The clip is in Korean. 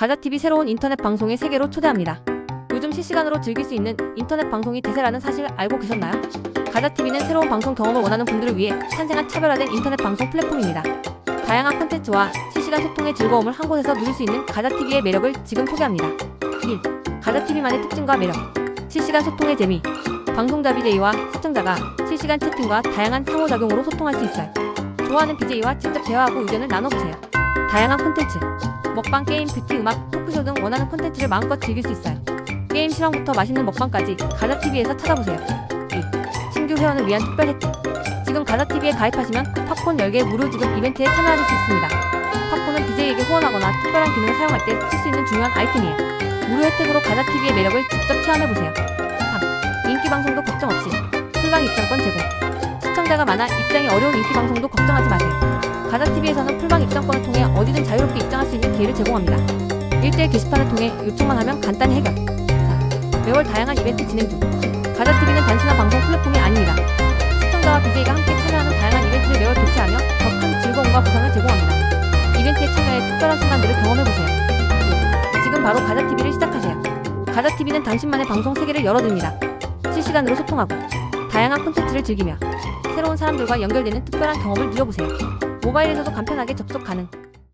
가자TV 새로운 인터넷 방송의 세계로 초대합니다. 요즘 실시간으로 즐길 수 있는 인터넷 방송이 대세라는 사실 알고 계셨나요? 가자TV는 새로운 방송 경험을 원하는 분들을 위해 탄생한 차별화된 인터넷 방송 플랫폼입니다. 다양한 콘텐츠와 실시간 소통의 즐거움을 한 곳에서 누릴 수 있는 가자TV의 매력을 지금 소개합니다. 1. 가자TV만의 특징과 매력 실시간 소통의 재미 방송자 BJ와 시청자가 실시간 채팅과 다양한 상호작용으로 소통할 수 있어요. 좋아하는 BJ와 직접 대화하고 의견을 나눠보세요. 다양한 콘텐츠 먹방, 게임, 뷰티, 음악, 토크쇼 등 원하는 콘텐츠를 마음껏 즐길 수 있어요. 게임 실황부터 맛있는 먹방까지 가자TV에서 찾아보세요. 2. 신규 회원을 위한 특별 혜택 지금 가자TV에 가입하시면 팝콘 10개 무료 지급 이벤트에 참여하실 수 있습니다. 팝콘은 BJ에게 후원하거나 특별한 기능을 사용할 때 쓸 수 있는 중요한 아이템이에요. 무료 혜택으로 가자TV의 매력을 직접 체험해보세요. 3. 인기 방송도 걱정 없이 풀방 입장권 제공 시청자가 많아 입장이 어려운 인기 방송도 걱정하지 마세요. 가자TV에서는 풀 어디든 자유롭게 입장할 수 있는 기회를 제공합니다. 1대1 게시판을 통해 요청만 하면 간단히 해결. 4. 매월 다양한 이벤트 진행 중. 가자TV는 단순한 방송 플랫폼이 아닙니다. 시청자와 BJ가 함께 참여하는 다양한 이벤트를 매월 개최하며 더 큰 즐거움과 보상을 제공합니다. 이벤트에 참여해 특별한 순간들을 경험해보세요. 5. 지금 바로 가자TV를 시작하세요. 가자TV는 당신만의 방송 세계를 열어줍니다. 실시간으로 소통하고 다양한 콘텐츠를 즐기며 새로운 사람들과 연결되는 특별한 경험을 누려보세요. 모바일에서도 간편하게 접속 가능.